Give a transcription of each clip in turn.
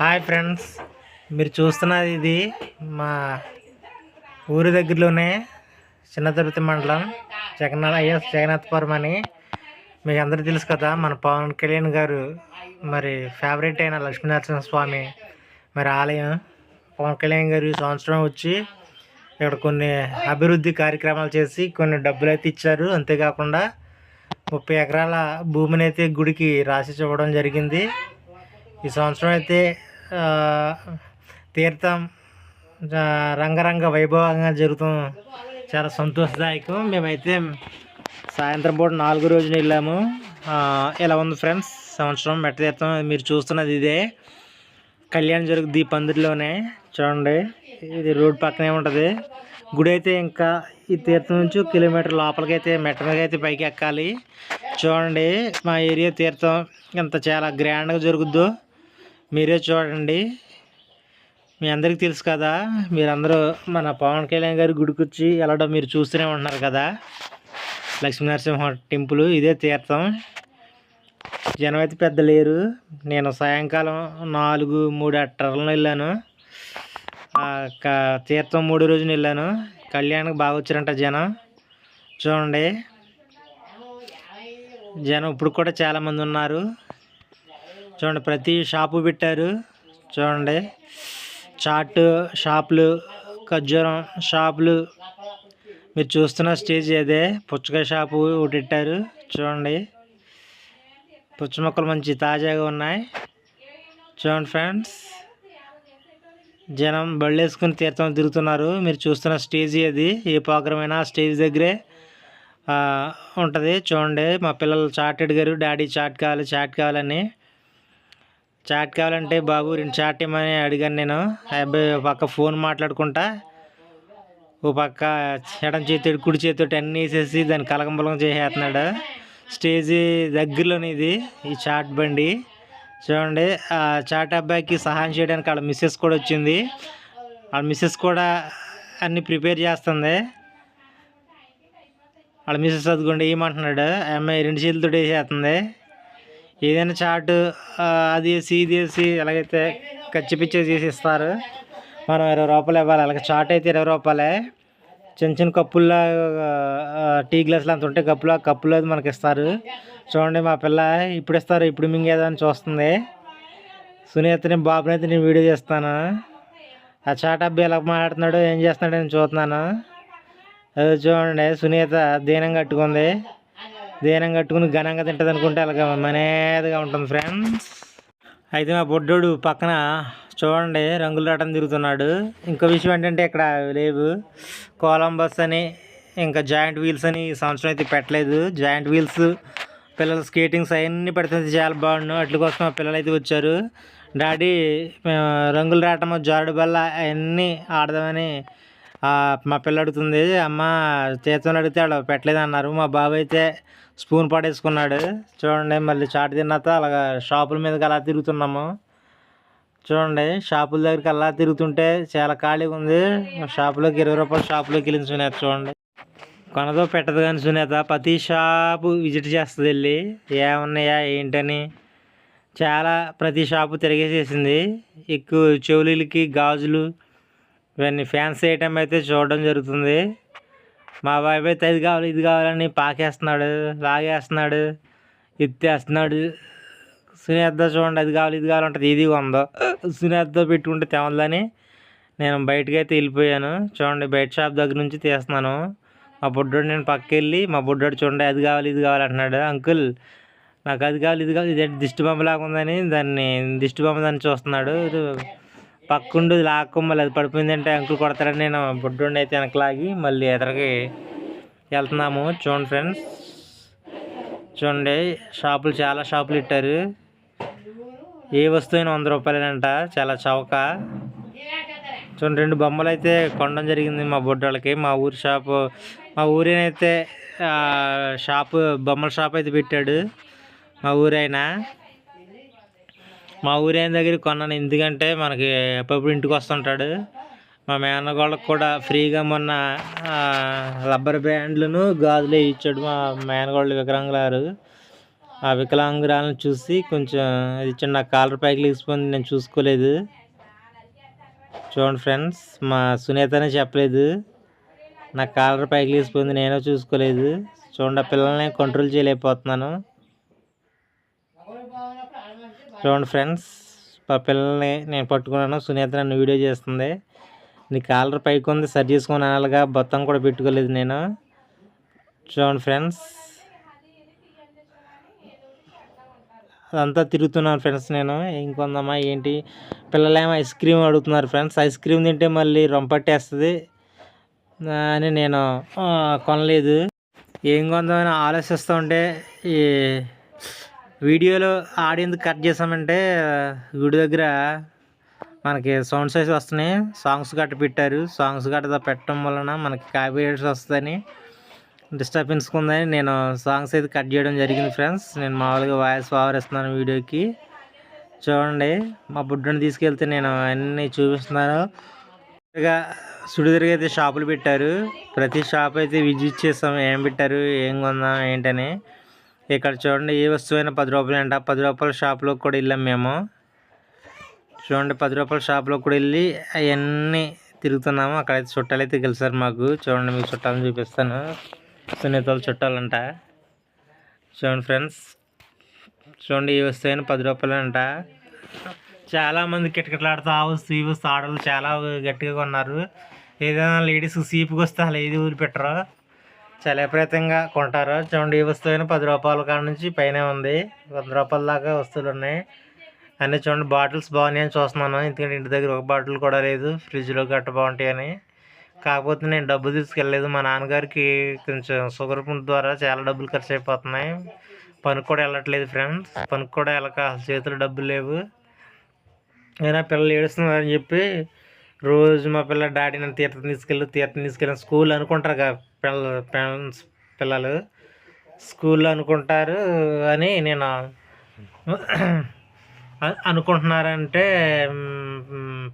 Hi friends మీరు చూస్తున్నది ఇది మా ఊరి దగ్గరలోనే చిన్న తిరుపతి మండలం జగన్నాథ్ ఐఎస్ జగన్నాథపురం అని మీకు అందరూ తెలుసు కదా మన పవన్ కళ్యాణ్ గారు మరి ఫేవరెట్ అయిన లక్ష్మీనరసింహ స్వామి మరి ఆలయం. పవన్ కళ్యాణ్ గారు ఈ సంవత్సరం వచ్చి ఇక్కడ కొన్ని అభివృద్ధి కార్యక్రమాలు చేసి కొన్ని డబ్బులు అయితే ఇచ్చారు. అంతేకాకుండా ముప్పై ఎకరాల భూమిని అయితే గుడికి రాసి చూడడం జరిగింది. ఈ సంవత్సరం అయితే తీర్థం రంగరంగ వైభవంగా జరుగుతాం. చాలా సంతోషదాయకం. మేమైతే సాయంత్రం పూట నాలుగు రోజులు వెళ్ళాము. ఎలా ఇలా ఉంది ఫ్రెండ్స్? సంవత్సరం మెట్ట తీర్థం మీరు చూస్తున్నది ఇదే. కళ్యాణ్ జరుగుద్ది ఈ పందిరిలోనే చూడండి. ఇది రోడ్ పక్కనే ఉంటుంది. గుడి అయితే ఇంకా ఈ తీర్థం నుంచి కిలోమీటర్ లోపలికి అయితే మెట్ట మీద అయితే పైకి ఎక్కాలి. చూడండి మా ఏరియా తీర్థం ఎంత చాలా గ్రాండ్గా జరుగుద్దో. మీరే చూడండి. మీ అందరికీ తెలుసు కదా మీరందరూ మన పవన్ కళ్యాణ్ గారి గుడికి వచ్చి వెళ్ళడం మీరు చూస్తూనే ఉంటున్నారు కదా. లక్ష్మీనరసింహ టెంపుల్ ఇదే తీర్థం. జనం అయితే పెద్ద లేరు. నేను సాయంకాలం నాలుగు మూడు అట్టర్లను వెళ్ళాను. ఆ తీర్థం మూడు రోజున వెళ్ళాను. కళ్యాణ్కి బాగా వచ్చారంట జనం. చూడండి. జనం ఇప్పుడు కూడా చాలామంది ఉన్నారు. చూడండి ప్రతి షాపు పెట్టారు. చూడండి చాట్ షాపులు ఖర్జూరం షాపులు. మీరు చూస్తున్న స్టేజ్ అదే పుచ్చకాయ షాపు ఒకటి పెట్టారు. చూడండి పుచ్చ మొక్కలు మంచి తాజాగా ఉన్నాయి. చూడండి ఫ్రెండ్స్ జనం బళ్ళు వేసుకుని తీర్థం తిరుగుతున్నారు. మీరు చూస్తున్న స్టేజ్ అది ఏ ప్రోగ్రామ్ స్టేజ్ దగ్గరే ఉంటుంది. చూడండి మా పిల్లలు చాట్ అడిగారు డాడీ చాట్ కావాలి చాట్ కావాలని. చాట్ కావాలంటే బాబు రెండు చాట్ ఇమ్మని అడిగాను నేను. ఆ అబ్బాయి ఒక పక్క ఫోన్ మాట్లాడుకుంటా ఓ పక్క ఎడం చేతితో కుడి చేతితో అన్నీ వేసేసి దాన్ని కలకంబలం చేసేస్తున్నాడు. స్టేజి దగ్గరలోనే ఇది ఈ చాట్ బండి. చూడండి ఆ చాట్ అబ్బాయికి సహాయం చేయడానికి వాళ్ళ మిస్సెస్ కూడా వచ్చింది. వాళ్ళ మిస్సెస్ కూడా అన్నీ ప్రిపేర్ చేస్తుంది. వాళ్ళ మిస్సెస్ చదువుకోండి ఏమంటున్నాడు ఆ అమ్మాయి రెండు చేతులతో వేసేస్తుంది. ఏదైనా చాటు అది వేసి ఇది వేసి ఎలాగైతే కచ్చి పిచ్చి చేసి ఇస్తారు మనం ఇరవై రూపాయలు ఇవ్వాలి. అలాగే చాట్ అయితే ఇరవై రూపాయలే. చిన్న చిన్న కప్పుల్లో టీ గ్లాసులు అంత ఉంటే కప్పులో ఆ కప్పులో అది మనకి ఇస్తారు. చూడండి మా పిల్ల ఇప్పుడు ఇస్తారు. ఇప్పుడు మింగేదో అని చూస్తుంది. సునీతని బాబుని అయితే నేను వీడియో చేస్తాను. ఆ చాట్ అబ్బాయి ఎలా మాట్లాడుతున్నాడు ఏం చేస్తున్నాడు నేను చూస్తున్నాను. అది చూడండి సునీత దీనం కట్టుకుంది. దేనం కట్టుకుని ఘనంగా తింటుంది అనుకుంటే అలాగ మనేదిగా ఉంటుంది ఫ్రెండ్స్ అయితే మా బొడ్డోడు పక్కన చూడండి రంగులు రాటం తిరుగుతున్నాడు. ఇంకో విషయం ఏంటంటే ఇక్కడ లేవు. కొలంబస్ అని ఇంకా జాయింట్ వీల్స్ అని ఈ సంవత్సరం అయితే పెట్టలేదు. జాయింట్ వీల్స్ పిల్లల స్కేటింగ్స్ అవన్నీ పెడుతుంది చాలా బాగుండు. అట్ల కోసం మా పిల్లలు అయితే వచ్చారు డాడీ రంగులు రాటము జారుడు బల్ల అవన్నీ ఆడదామని మా పిల్ల అడుగుతుంది అమ్మ చేతులు అడిగితే వాళ్ళు పెట్టలేదు అన్నారు మా బాబు అయితే స్పూన్ పడేసుకున్నాడు. చూడండి మళ్ళీ చాటు తిన్నాక అలాగా షాపుల మీదకి అలా తిరుగుతున్నాము. చూడండి షాపుల దగ్గరికి అలా తిరుగుతుంటే చాలా ఖాళీగా ఉంది. షాపులోకి ఇరవై రూపాయల షాపులోకి వెళ్ళిన సునేత చూడండి. కొనదో పెట్టదు కానీ సునేత ప్రతి షాపు విజిట్ చేస్తుంది వెళ్ళి. ఏమున్నాయా ఏంటని చాలా ప్రతి షాపు తిరిగేసేసింది. ఎక్కువ చెవులకి గాజులు ఇవన్నీ ఫ్యాన్సీ ఐటమ్ అయితే చూడడం జరుగుతుంది. మా బాబాయ్ అయితే అది కావాలి ఇది కావాలని పాకేస్తున్నాడు లాగేస్తున్నాడు ఎత్తేస్తున్నాడు. సునేద్ద చూడండి అది కావాలి ఇది కావాలంటే ఇది ఉందో. సునేద్ద పెట్టుకుంటే తెమలని నేను బయటకు అయితే వెళ్ళిపోయాను. చూడండి బయట షాప్ దగ్గర నుంచి తీస్తున్నాను. మా బుడ్డోడు నేను పక్కకి వెళ్ళి మా బుడ్డోడు చూడండి అది కావాలి ఇది కావాలి అంటున్నాడు. అంకుల్ నాకు అది కావాలి ఇది కావాలి ఇది దిష్టి బొమ్మలాగా ఉందని దాన్ని దిష్టి బొమ్మ దాన్ని చూస్తున్నాడు. పక్కుండు లాక్కొమ్మలు అది పడిపోయిందంటే అంకులు కొడతారని నేను బుడ్డోడిని అయితే వెనకలాగి మళ్ళీ ఎదరికి వెళ్తున్నాము. చూడండి ఫ్రెండ్స్. చూడండి షాపులు చాలా షాపులు ఇట్టారు. ఏ వస్తువు వంద రూపాయలేనంట చాలా చౌక. చూడండి రెండు బొమ్మలు అయితే కొనడం జరిగింది మా బొడ్డోళ్ళకి. మా ఊరి షాపు మా ఊరినైతే షాపు బొమ్మల షాప్ అయితే పెట్టాడు మా ఊరైనా. మా ఊరేం దగ్గర కొన్నాను. ఎందుకంటే మనకి అప్పుడప్పుడు ఇంటికి వస్తుంటాడు. మా మేనగోళ్ళకి కూడా ఫ్రీగా మొన్న రబ్బర్ బ్యాండ్లను గాజులు ఇచ్చాడు మా మేనగోళ్ళు వికలాంగులారు ఆ వికలాంగురాలను చూసి కొంచెం అది నా కాలర్ పైకి లేచిపోయింది నేను చూసుకోలేదు. చూడండి ఫ్రెండ్స్ మా సునీతనే చెప్పలేదు. నా కాలర్ పైకి లేచిపోయింది నేను చూసుకోలేదు. చూడండి ఆ పిల్లల్ని కంట్రోల్ చేయలేకపోతున్నాను. చూడండి ఫ్రెండ్స్ మా పిల్లల్ని నేను పట్టుకున్నాను. సునీత నన్ను వీడియో చేస్తుంది. నీ కాలర్ పైకి ఉంది సరి చేసుకుని అనాలిగా బొత్తం కూడా పెట్టుకోలేదు నేను. చూడండి ఫ్రెండ్స్ అదంతా తిరుగుతున్నాను ఫ్రెండ్స్ నేను. ఏం కొందామా ఏంటి పిల్లలేమో ఐస్ క్రీమ్ అడుగుతున్నారు ఫ్రెండ్స్. ఐస్ క్రీమ్ తింటే మళ్ళీ రొంపట్టేస్తుంది అని నేను కొనలేదు. ఏం కొందామని ఆలోచిస్తూ ఉంటే ఈ వీడియోలో ఆడియన్స్ కట్ చేసామంటే గుడి దగ్గర మనకి సౌండ్ సైజ్ వస్తున్నాయి. సాంగ్స్ గట్ట పెట్టారు. సాంగ్స్ గట్ట పెట్టడం వలన మనకి కాపీరైట్స్ వస్తుందని డిస్టర్బెన్స్ ఉందని నేను సాంగ్స్ అయితే కట్ చేయడం జరిగింది ఫ్రెండ్స్ నేను మామూలుగా వాయిస్ పవర్ ఇస్తున్నాను వీడియోకి. చూడండి మా బుడ్డని తీసుకెళ్తే నేను అన్నీ చూపిస్తున్నాను. ఇక సుడిదిరిగి అయితే షాపులు పెట్టారు. ప్రతి షాప్ అయితే విజిట్ చేస్తాం. ఏం పెట్టారు? ఏం కొందాం ఏంటని. ఇక్కడ చూడండి ఏ వస్తువైనా పది రూపాయలు అంట పది రూపాయల షాప్లో కూడా వెళ్ళాం మేము. చూడండి పది రూపాయల షాప్లో కూడా వెళ్ళి అవన్నీ తిరుగుతున్నాము. అక్కడైతే చుట్టాలు అయితే కలిసారు మాకు. చూడండి మీకు చుట్టాలను చూపిస్తాను. సునీతల చుట్టాలంట. చూడండి ఫ్రెండ్స్ చూడండి ఈ వస్తువైనా పది రూపాయలు అంట. చాలామంది కిటకిటలాడుతూ ఆ వస్తువు ఈ వస్తువు ఆడలు చాలా గట్టిగా కొన్నారు. ఏదైనా లేడీస్ సీపుకి వస్తే అలా ఏది వదిలిపెట్టరు. చాలా విపరీతంగా కొంటారు. చూడండి ఈ అయినా పది రూపాయల కాడ నుంచి పైన ఉంది. వంద రూపాయల దాకా వస్తువులు ఉన్నాయి అన్నీ చూడండి బాటిల్స్ బాగున్నాయి అని చూస్తున్నాను. ఎందుకంటే ఇంటి దగ్గర ఒక బాటిల్ కూడా లేదు. ఫ్రిడ్జ్లో గట్ట బాగుంటాయని. కాకపోతే నేను డబ్బు తీసుకెళ్ళలేదు. మా నాన్నగారికి కొంచెం షుగర్ ద్వారా చాలా డబ్బులు ఖర్చు అయిపోతున్నాయి పనికి కూడా వెళ్ళట్లేదు ఫ్రెండ్స్. పనికి కూడా వెళ్ళక అసలు చేతులు డబ్బులు లేవు. అయినా పిల్లలు ఏడుస్తున్నారని చెప్పి రోజు మా పిల్ల డాడీ నన్ను తీర్థం తీసుకెళ్ళి తీర్థం తీసుకెళ్ళి స్కూల్ అనుకుంటారు కదా. పిల్లలు పేరెంట్స్ పిల్లలు స్కూల్లో అనుకుంటారు అని నేను అనుకుంటున్నారంటే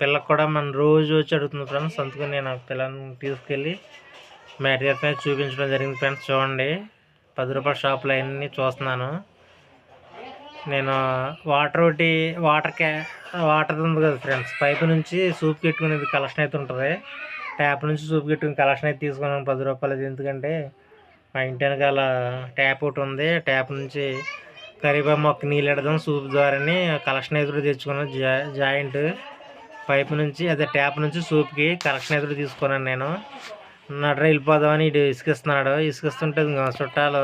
పిల్ల కూడా మన రోజు వచ్చి అడుగుతుంది ఫ్రెండ్స్. అందుకని నేను పిల్లని తీసుకెళ్ళి మెటీరియల్ మీద చూపించడం జరిగింది ఫ్రెండ్స్. చూడండి పది రూపాయల షాపులు అవన్నీ చూస్తున్నాను. నేను వాటర్ ఒకటి వాటర్ క్యా వాటర్ ఉంది కదా ఫ్రెండ్స్. పైప్ నుంచి సూప్ పెట్టుకునేది కలెక్షన్ అయితే ఉంటుంది. ట్యాప్ నుంచి సూప్ పెట్టుకుని కలెక్షన్ అయితే తీసుకున్నాను పది రూపాయలది. ఎందుకంటే మా ఇంటి వెనకాల ట్యాప్ ఒకటి ఉంది. ట్యాప్ నుంచి కరీబా మొక్క నీళ్ళు ఎడదాం సూప్ ద్వారానే కలెక్షన్ ఎదురు తెచ్చుకున్నాను జా జాయింట్ పైప్ నుంచి అదే ట్యాప్ నుంచి సూప్కి కలెక్షన్ ఎదురు తీసుకున్నాను నేను. నడ్ర వెళ్ళిపోదామని ఇటు ఇసుకిస్తున్నాడు. ఇసుకిస్తుంటే చుట్టాలు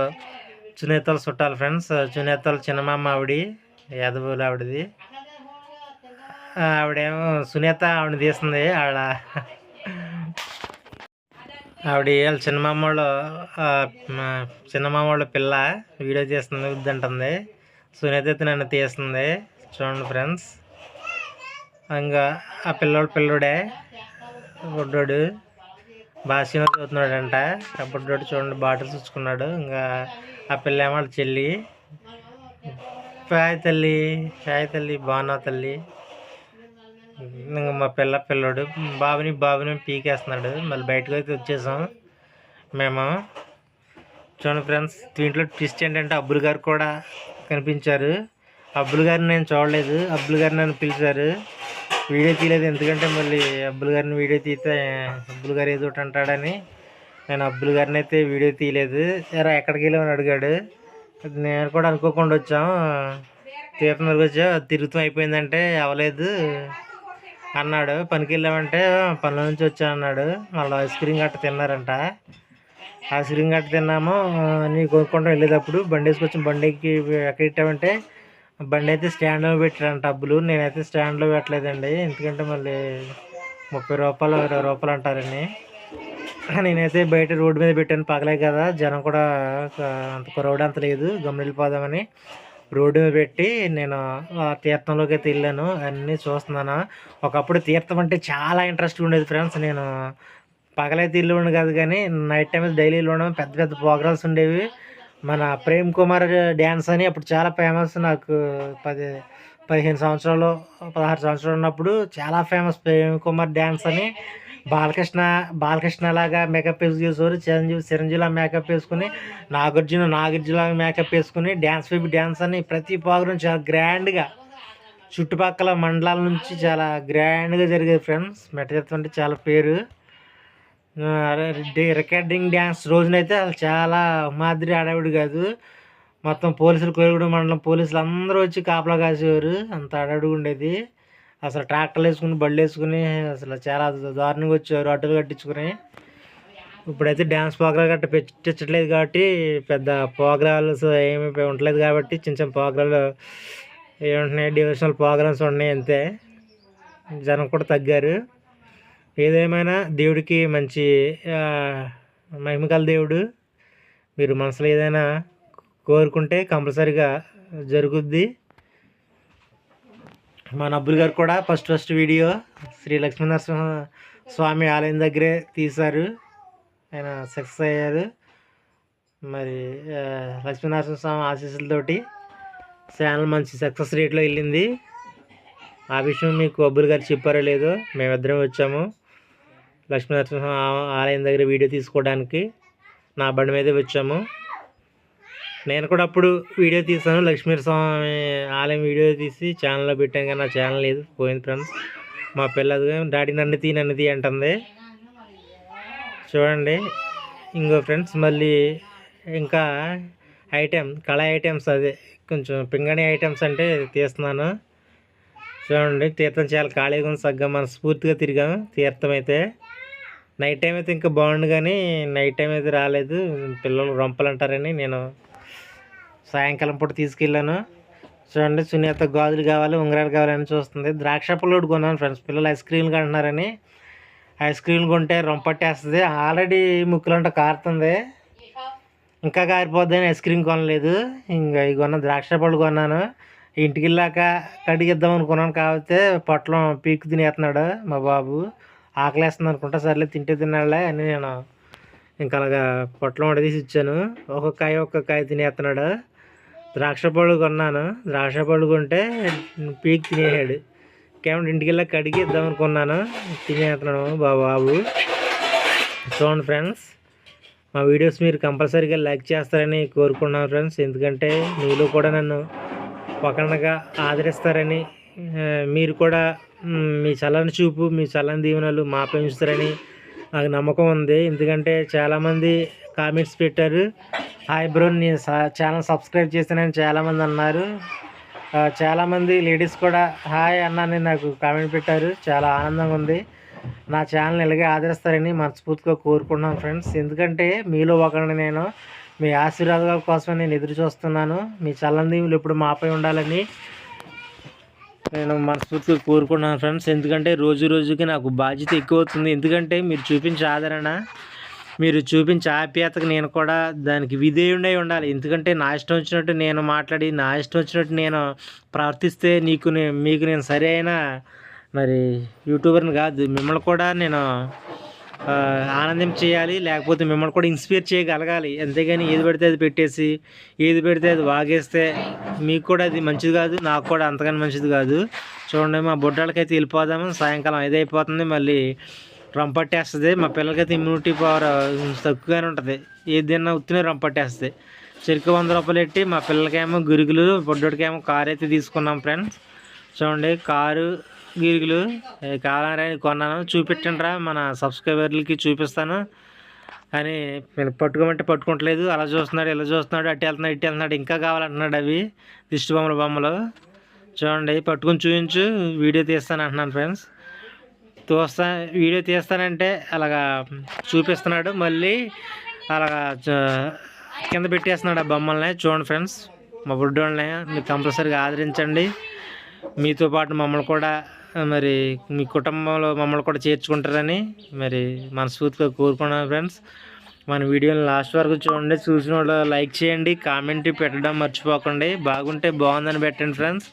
చునేతలు చుట్టాలు ఫ్రెండ్స్ చునేతలు చిన్నమామ ఆవిడ యాదవులు ఆవిడది. ఆవిడేమో సునీత ఆవిడ తీస్తుంది. ఆవిడ ఆవిడ వాళ్ళ చిన్నమామ వాళ్ళు చిన్నమామ వాళ్ళ పిల్ల వీడియో చేస్తుంది వద్దంటుంది. సునీత నన్ను తీస్తుంది. చూడండి ఫ్రెండ్స్. ఇంకా ఆ పిల్లోడు పిల్లోడే బుడ్డోడు. భాషలో చదువుతున్నాడంట. ఆ బుడ్డోడు చూడండి బాటిల్స్ చూసుకున్నాడు. ఇంకా ఆ పిల్ల ఏమో చెల్లి. హాయ్ తల్లి హాయ్ తల్లి బాగున్నావు తల్లి? ఇంకా మా పిల్ల పిల్లోడు బాబుని బాబుని పీకేస్తున్నాడు. మళ్ళీ బయటకు అయితే వచ్చేసాం మేము. చూడండి ఫ్రెండ్స్ దీంట్లో ట్విస్ట్ ఏంటంటే అబ్బుల్ గారు కూడా కనిపించారు. అబ్బుల్ గారిని నేను చూడలేదు. అబ్బుల్ గారు నన్ను పిలిచారు. వీడియో తీయలేదు. ఎందుకంటే మళ్ళీ అబ్బుల్ గారిని వీడియో తీస్తే అబ్బుల్ గారు ఏదో ఒకటి అంటాడని నేను అబ్బుల్ గారిని అయితే వీడియో తీయలేదు. ఎరా ఎక్కడికి వెళ్ళామని అడిగాడు. నేను కూడా అనుకోకుండా వచ్చాం. తీర్థం వచ్చా. తిరుగుతూ అయిపోయిందంటే అవలేదు అన్నాడు. పనికి వెళ్ళామంటే పనుల నుంచి వచ్చాను అన్నాడు మళ్ళీ ఐస్ క్రీమ్ గట్ట తిన్నారంట. ఐస్ క్రీమ్ గట్ట తిన్నాము. నీ కొనుక్కుంటూ వెళ్ళేటప్పుడు. బండి వేసుకొచ్చి బండికి ఎక్కడ ఇట్టామంటే బండి అయితే స్టాండ్లో పెట్టారంట డబ్బులు. నేనైతే స్టాండ్లో పెట్టలేదండి. ఎందుకంటే మళ్ళీ ముప్పై రూపాయలు ఇరవై రూపాయలు అంటారని నేనైతే బయట రోడ్డు మీద పెట్టాను. పగలే కదా. జనం కూడా అంత క్రౌడ్ అంత లేదు. గమ్మున రోడ్డు మీద పెట్టి నేను ఆ తీర్థంలోకి అయితే వెళ్ళాను. అన్నీ చూస్తున్నాను. ఒకప్పుడు తీర్థం అంటే చాలా ఇంట్రెస్ట్ ఉండేది ఫ్రెండ్స్ నేను పగలైతే ఇల్లు కాదు కానీ నైట్ టైం డైలీ ఇల్లు ఉండడం పెద్ద పెద్ద ప్రోగ్రామ్స్ ఉండేవి. మన ప్రేమ్ కుమార్ డ్యాన్స్ అని అప్పుడు చాలా ఫేమస్ నాకు పది పదిహేను సంవత్సరాలు పదహారు సంవత్సరాలు ఉన్నప్పుడు చాలా ఫేమస్ ప్రేమ్ కుమార్ డ్యాన్స్ అని. బాలకృష్ణ బాలకృష్ణ లాగా మేకప్ వేసుకేసేవారు చిరంజీవి చిరంజీవిలా మేకప్ వేసుకుని నాగార్జున నాగార్జున మేకప్ వేసుకుని డ్యాన్స్ బేబీ డ్యాన్స్ అని ప్రతి ప్రోగ్రాం చాలా గ్రాండ్గా చుట్టుపక్కల మండలాల నుంచి చాలా గ్రాండ్గా జరిగేది ఫ్రెండ్స్ మెట్టచెత్తం అంటే చాలా పేరు. రికార్డింగ్ డ్యాన్స్ రోజునైతే అసలు చాలా మాదిరి ఆడవిడి కాదు. మొత్తం పోలీసులు కోయగూడెం మండలం పోలీసులు అందరూ వచ్చి కాపలా కాసేవారు. అంత ఆడవిడి ఉండేది. అసలు ట్రాక్టర్లు వేసుకుని బళ్ళు వేసుకుని అసలు చాలా దారుణంగా వచ్చారు. అడ్డులు కట్టించుకుని. ఇప్పుడైతే డ్యాన్స్ ప్రోగ్రాం గట్ట పెట్టించట్లేదు కాబట్టి పెద్ద ప్రోగ్రామ్స్ ఏమి ఉండలేదు కాబట్టి చిన్న చిన్న ప్రోగ్రాలు ఏముంటున్నాయి డివిజనల్ ప్రోగ్రామ్స్ ఉన్నాయి అంతే. జనం కూడా తగ్గారు. ఏదేమైనా దేవుడికి మంచి మహిమకల దేవుడు. మీరు మనసులో ఏదైనా కోరుకుంటే కంపల్సరిగా జరుగుద్ది. మా నబ్బులు గారు కూడా first first video Shri Lakshminarasimha Swamy ఆలయం దగ్గరే తీశారు. ఆయన సక్సెస్ అయ్యారు. మరి లక్ష్మీనరసింహ స్వామి ఆశీస్సులతోటి ఛానల్ మంచి సక్సెస్ రేట్లో వెళ్ళింది. ఆ విషయం మీకు అబ్బుల్ గారు చెప్పారో లేదో మేమిద్దరం వచ్చాము. లక్ష్మీనరసింహ ఆ- ఆలయం దగ్గర వీడియో తీసుకోవడానికి నా బండి మీదే వచ్చాము. నేను కూడా అప్పుడు వీడియో తీసాను లక్ష్మీస్వామి ఆలయం వీడియో తీసి ఛానల్లో పెట్టాను కానీ నా ఛానల్ లేదు. పోయింది ఫ్రెండ్స్ మా పిల్లది డాడీ నన్ను తీ నన్ను తీ అంటుంది. చూడండి. ఇంకో ఫ్రెండ్స్ మళ్ళీ ఇంకా ఐటెం కళ ఐటమ్స్ అదే. కొంచెం పింగణి ఐటమ్స్ అంటే తీస్తున్నాను. చూడండి తీర్థం చాలా ఖాళీగా ఉంది. సగ్గా మనస్ఫూర్తిగా తిరిగాము. తీర్థం అయితే నైట్ టైం అయితే ఇంకా బాగుండు కానీ నైట్ టైం అయితే రాలేదు. పిల్లలు రొంపలు అంటారని నేను సాయంకాలం పూట తీసుకెళ్ళాను. చూడండి సునీత గాజులు కావాలి ఉంగరాలు కావాలని చూస్తుంది. ద్రాక్ష పళ్ళు కొన్నాను ఫ్రెండ్స్. పిల్లలు ఐస్ క్రీమ్లు కంటున్నారని. ఐస్ క్రీమ్లు కొంటే రొంపట్టేస్తుంది ఆల్రెడీ ముక్కులంట కారుతుంది. ఇంకా కారిపోద్దని ఐస్ క్రీమ్ కొనలేదు. ఇంకా ఇవి కొన్న ద్రాక్ష పళ్ళు కొన్నాను. ఇంటికి వెళ్ళాక కడిగిద్దాం అనుకున్నాను. కాకపోతే పొట్లం పీకు తినేస్తున్నాడు మా బాబు. ఆకలేస్తుంది అనుకుంటా. సర్లే తింటే తినాలే అని నేను ఇంకా అలాగా పొట్లం వడదీసి ఇచ్చాను. ఒక్కొక్క కాయ ఒక్కొక్క కాయ తినేస్తున్నాడు. ద్రాక్ష పళ్ళు కొన్నాను. ద్రాక్ష పళ్ళు కొంటే పీక్ తినేసాడు. కేవలం ఇంటికి వెళ్ళా కడిగి ఇద్దాం అనుకున్నాను. తినేస్తున్నాడు బాబు చూడండి ఫ్రెండ్స్ మా వీడియోస్ మీరు కంపల్సరీగా లైక్ చేస్తారని కోరుకున్నాను ఫ్రెండ్స్. ఎందుకంటే మీలో కూడా నన్ను ఒకనగా ఆదరిస్తారని మీరు కూడా మీ చల్లని చూపు మీ చల్లని దీవెనలు మా పెంచుతారని నాకు నమ్మకం ఉంది. ఎందుకంటే చాలామంది కామెంట్స్ పెట్టారు. హాయ్ బ్రో నేను ఛానల్ సబ్స్క్రైబ్ చేశానని చాలామంది అన్నారు. చాలామంది లేడీస్ కూడా హాయ్ అన్నాని నాకు కామెంట్ పెట్టారు. చాలా ఆనందంగా ఉంది. నా ఛానల్ ఇలాగే ఆదరిస్తారని మనస్ఫూర్తిగా కోరుకుంటున్నాను ఫ్రెండ్స్ ఎందుకంటే మీలో ఒకరిని నేను మీ ఆశీర్వాదాల కోసం నేను ఎదురు చూస్తున్నాను. మీ చల్లని దీవులు ఎప్పుడు మాపై ఉండాలని నేను మనస్ఫూర్తిగా కోరుకున్నాను ఫ్రెండ్స్. ఎందుకంటే రోజు రోజుకి నాకు బాధ్యత ఎక్కువ అవుతుంది ఎందుకంటే మీరు చూపించే ఆదరణ మీరు చూపించే ఆప్యాయతకు నేను కూడా దానికి విధేయుడై ఉండాలి. ఎందుకంటే నా ఇష్టం వచ్చినట్టు నేను మాట్లాడి నా ఇష్టం వచ్చినట్టు నేను ప్రవర్తిస్తే నీకు మీకు నేను సరైన మరి యూట్యూబర్ని కాదు మిమ్మల్ని కూడా నేను ఆనందం చేయాలి లేకపోతే మిమ్మల్ని కూడా ఇన్స్పైర్ చేయగలగాలి. అంతేగాని ఏది పెడితే అది పెట్టేసి ఏది పెడితే అది వాగేస్తే మీకు కూడా అది మంచిది కాదు నాకు కూడా అంతగాని మంచిది కాదు. చూడండి మా బుడ్డాలకైతే వెళ్ళిపోదాము. సాయంకాలం ఐదు అయిపోతుంది మళ్ళీ రంపట్టేస్తుంది మా పిల్లలకైతే ఇమ్యూనిటీ పవర్ తక్కువగానే ఉంటుంది. ఏది తిన్నా ఉత్తినే రంపట్టేస్తుంది చెరుకు వంద రూపాయలు పెట్టి మా పిల్లలకేమో గురుగులు బొడ్డోడికేమో కారు అయితే తీసుకున్నాం ఫ్రెండ్స్ చూడండి కారు గిరిగులు కావాలరా కావాలని కొన్నాను. చూపించండి రా మన సబ్స్క్రైబర్లకి చూపిస్తాను. అని పట్టుకోమంటే పట్టుకోవట్లేదు అలా చూస్తున్నాడు ఇలా చూస్తున్నాడు అటు వెళ్తున్నాడు ఇటు వెళ్తున్నాడు ఇంకా కావాలంటున్నాడు అవి. దిష్టి బొమ్మల బొమ్మలు. చూడండి పట్టుకొని చూపించు వీడియో తీస్తాను అంటున్నాను ఫ్రెండ్స్. చూస్తా వీడియో తీస్తానంటే అలాగా చూపిస్తున్నాడు. మళ్ళీ అలాగా కింద పెట్టేస్తున్నాడు ఆ బొమ్మల్ని. చూడండి ఫ్రెండ్స్ మా బుడ్డోళ్ళని మీరు కంపల్సరీగా ఆదరించండి. మీతో పాటు మమ్మల్ని కూడా మరి మీ కుటుంబంలో మమ్మల్ని కూడా చేర్చుకుంటారని మరి మనస్ఫూర్తిగా కోరుకున్నాను ఫ్రెండ్స్ మన వీడియోని లాస్ట్ వరకు చూడండి చూసిన వాళ్ళు లైక్ చేయండి కామెంట్ పెట్టడం మర్చిపోకండి. బాగుంటే బాగుందని పెట్టండి ఫ్రెండ్స్